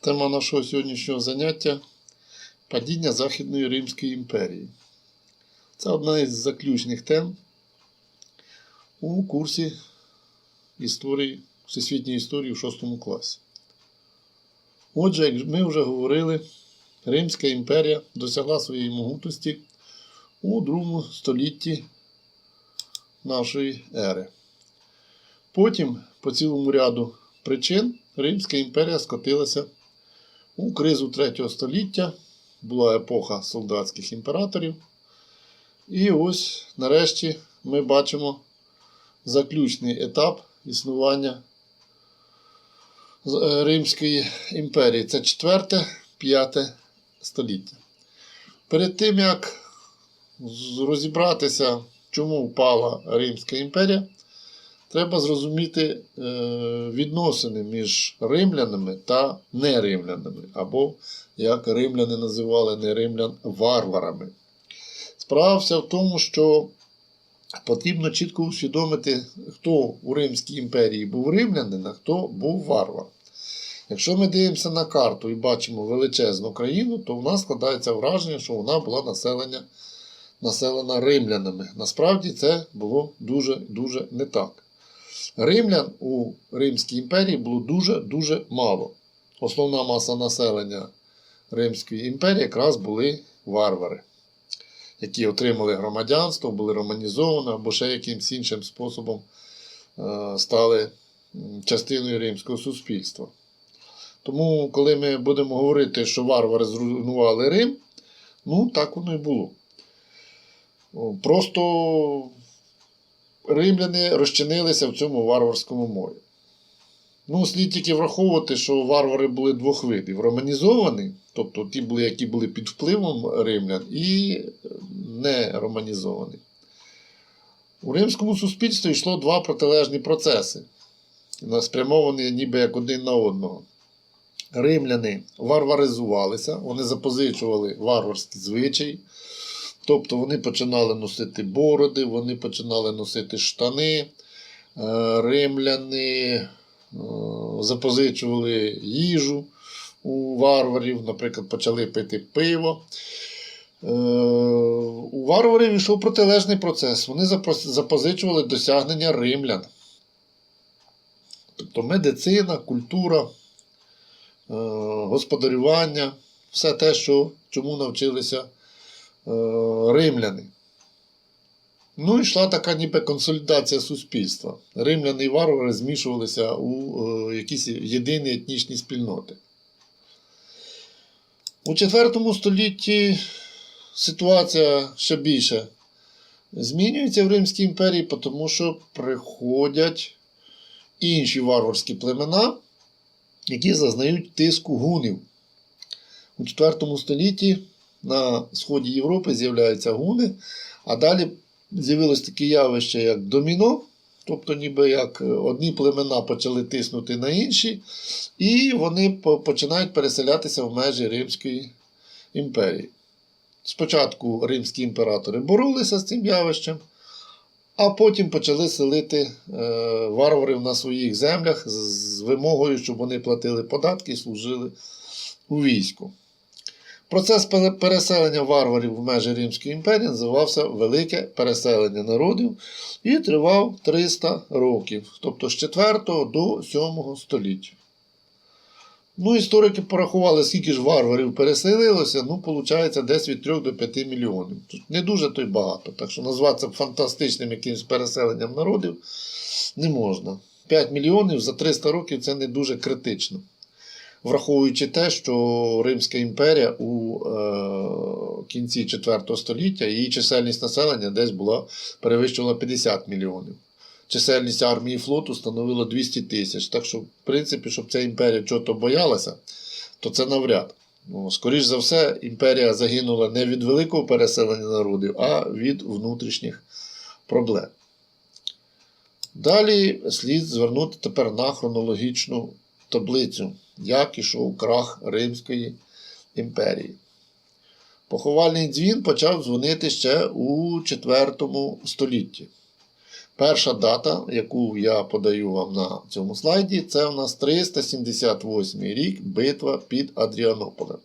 Тема нашого сьогоднішнього заняття падіння Західної Римської імперії. Це одна із заключних тем у курсі історії, всесвітньої історії в 6 класі. Отже, як ми вже говорили, Римська імперія досягла своєї могутності у другому столітті нашої ери. Потім, по цілому ряду причин, Римська імперія скотилася у кризу 3 століття. Була епоха солдатських імператорів. І ось нарешті ми бачимо заключний етап існування е, Римської імперії. Це 4-5 століття. Перед тим, як розібратися, чому впала Римська імперія, треба зрозуміти е, відносини між римлянами та неримлянами, або, як римляни називали не римлян, варварами. Справа вся в тому, що потрібно чітко усвідомити, хто у Римській імперії був римлянин, а хто був варвар. Якщо ми дивимося на карту і бачимо величезну країну, то в нас складається враження, що вона була населена римлянами. Насправді це було дуже-дуже не так. Римлян у Римській імперії було дуже-дуже мало. Основна маса населення Римської імперії якраз були варвари, які отримали громадянство, були романізовані або ще якимось іншим способом е, стали частиною римського суспільства. Тому, коли ми будемо говорити, що варвари зруйнували Рим, ну так воно і було. Просто римляни розчинилися в цьому варварському морі. Ну, слід тільки враховувати, що варвари були двох видів: романізовані, тобто ті були, які були під впливом римлян, і не романізовані. У римському суспільстві йшло два протилежні процеси, спрямовані ніби як один на одного. Римляни варваризувалися, вони запозичували варварські звичаї. Тобто вони починали носити бороди, вони починали носити штани. Е, Римляни е, запозичували їжу у варварів, наприклад, почали пити пиво. Е, У варварів йшов протилежний процес. Вони запозичували досягнення римлян. Тобто медицина, культура, господарювання, все те, що, чому навчилися римляни. Ну, йшла така ніби консолідація суспільства. Римляни і варвари змішувалися у е, якісь єдині етнічні спільноти. У IV столітті ситуація ще більше змінюється в Римській імперії, тому що приходять інші варварські племена, які зазнають тиску гунів. У IV столітті на сході Європи з'являються гуни, а далі з'явилось таке явище, як доміно, тобто ніби як одні племена почали тиснути на інші, і вони починають переселятися в межі Римської імперії. Спочатку римські імператори боролися з цим явищем, а потім почали селити е, варварів на своїх землях з вимогою, щоб вони платили податки і служили у війську. Процес переселення варварів в межі Римської імперії називався Велике переселення народів і тривав 300 років, тобто з 4 до 7 століття. Ну, історики порахували, скільки ж варварів переселилося, ну, виходить, десь від 3 до 5 мільйонів. Тут не дуже то й багато. Так що назвати це фантастичним якимось переселенням народів не можна. 5 мільйонів за 300 років це не дуже критично. Враховуючи те, що Римська імперія у е, кінці 4 століття її чисельність населення десь була перевищувала 50 мільйонів. Чисельність армії флоту становила 200 тисяч. Так що, в принципі, щоб ця імперія чого-то боялася, то це навряд. Ну, скоріш за все, імперія загинула не від великого переселення народів, а від внутрішніх проблем. Далі слід звернути тепер на хронологічну таблицю, як ішов крах Римської імперії. Поховальний дзвін почав дзвонити ще у IV столітті. Перша дата, яку я подаю вам на цьому слайді, це у нас 378 рік битва під Адріанополем.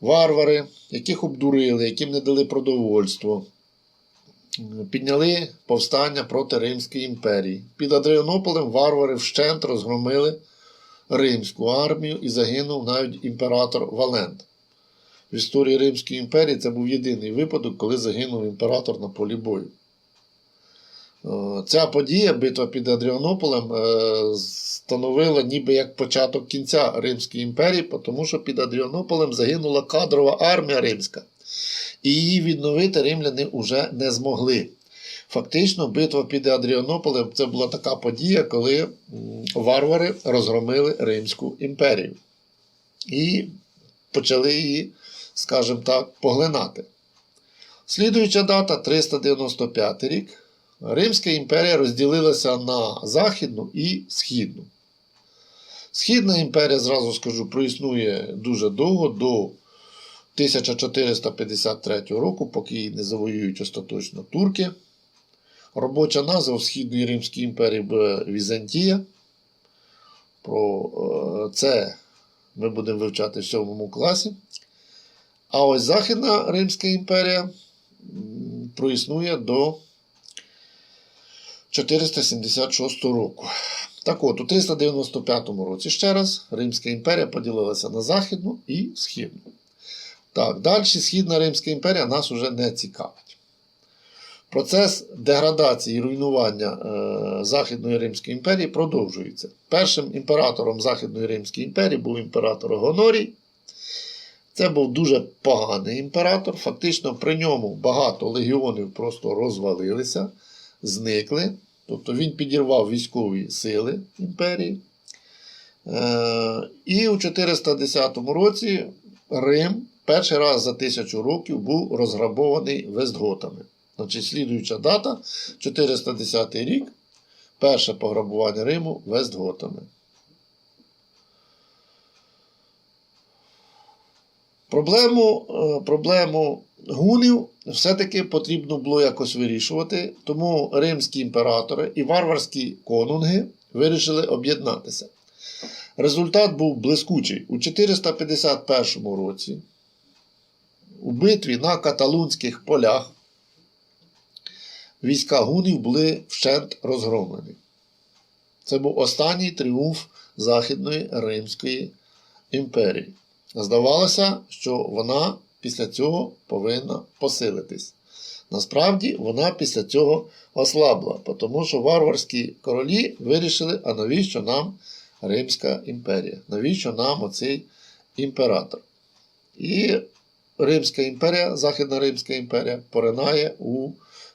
Варвари, яких обдурили, яким не дали продовольство, підняли повстання проти Римської імперії. Під Адріанополем варвари вщент розгромили римську армію і загинув навіть імператор Валент. В історії Римської імперії це був єдиний випадок, коли загинув імператор на полі бою. Е, Ця подія, битва під Адріанополем, е, становила ніби як початок кінця Римської імперії, тому що під Адріанополем загинула кадрова армія римська. І її відновити римляни вже не змогли. Фактично, битва під Адріанополем це була така подія, коли варвари розгромили Римську імперію. І почали її, скажімо так, поглинати. Слідуюча дата 395 рік. Римська імперія розділилася на Західну і Східну. Східна імперія, зразу скажу, проіснує дуже довго до 1453 року, поки її не завоюють остаточно турки. Робоча назва Східної Римської імперії буде Візантія. Про е, це ми будемо вивчати в 7 класі. А ось Західна Римська імперія проіснує до 476 року. Так от, у 395 році ще раз Римська імперія поділилася на Західну і Східну. Так, далі Східна Римська імперія нас уже не цікавить. Процес деградації і руйнування е, Західної Римської імперії продовжується. Першим імператором Західної Римської імперії був імператор Гонорій. Це був дуже поганий імператор. Фактично при ньому багато легіонів просто розвалилися, зникли. Тобто він підірвав військові сили імперії. Е, І у 410 році Рим перший раз за тисячу років був розграбований Вестготами. Значить, слідуюча дата 410 рік. Перше пограбування Риму Вестготами. Проблему, е, проблему гунів все-таки потрібно було якось вирішувати, тому римські імператори і варварські конунги вирішили об'єднатися. Результат був блискучий. У 451 році у битві на каталунських полях війська гунів були вщент розгромлені. Це був останній тріумф Західної Римської імперії. Здавалося, що вона після цього повинна посилитись. Насправді вона після цього ослабла, тому що варварські королі вирішили, а навіщо нам Римська імперія? Навіщо нам оцей імператор? І Римська імперія, Західна Римська імперія поринає у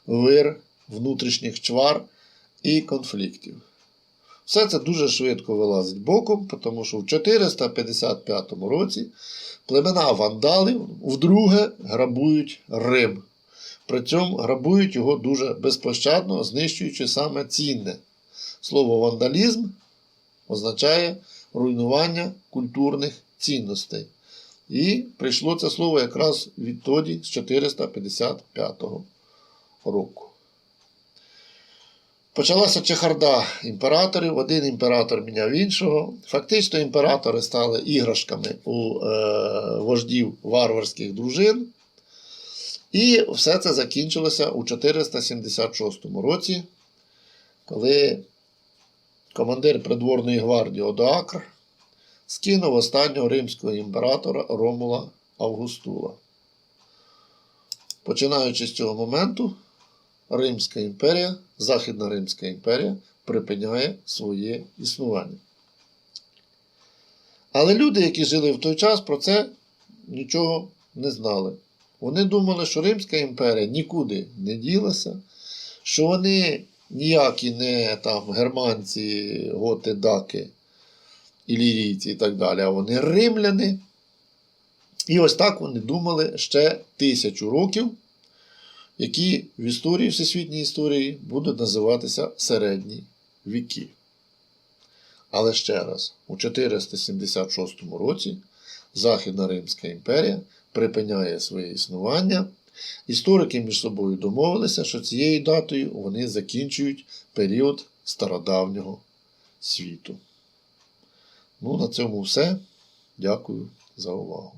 вир внутрішніх чвар і конфліктів. Все це дуже швидко вилазить боком, тому що в 455 році племена вандалів вдруге грабують Рим. При цьому грабують його дуже безпощадно, знищуючи саме цінне. Слово вандалізм означає руйнування культурних цінностей. І прийшло це слово якраз відтоді, з 455 року. Почалася чехарда імператорів, один імператор міняв іншого. Фактично імператори стали іграшками у е, вождів варварських дружин. І все це закінчилося у 476 році, коли командир придворної гвардії Одоакр скинув останнього римського імператора Ромула Августула. Починаючи з цього моменту, Римська імперія, Західна Римська імперія припиняє своє існування. Але люди, які жили в той час, про це нічого не знали. Вони думали, що Римська імперія нікуди не ділася, що вони ніякі не там германці, готи, даки, ілірійці і так далі, а вони римляни. І ось так вони думали ще тисячу років які в історії, всесвітній історії будуть називатися середні віки. Але ще раз, у 476 році Західна Римська імперія припиняє своє існування, Історики між собою домовилися, що цією датою вони закінчують період стародавнього світу. Ну, на цьому все. Дякую за увагу.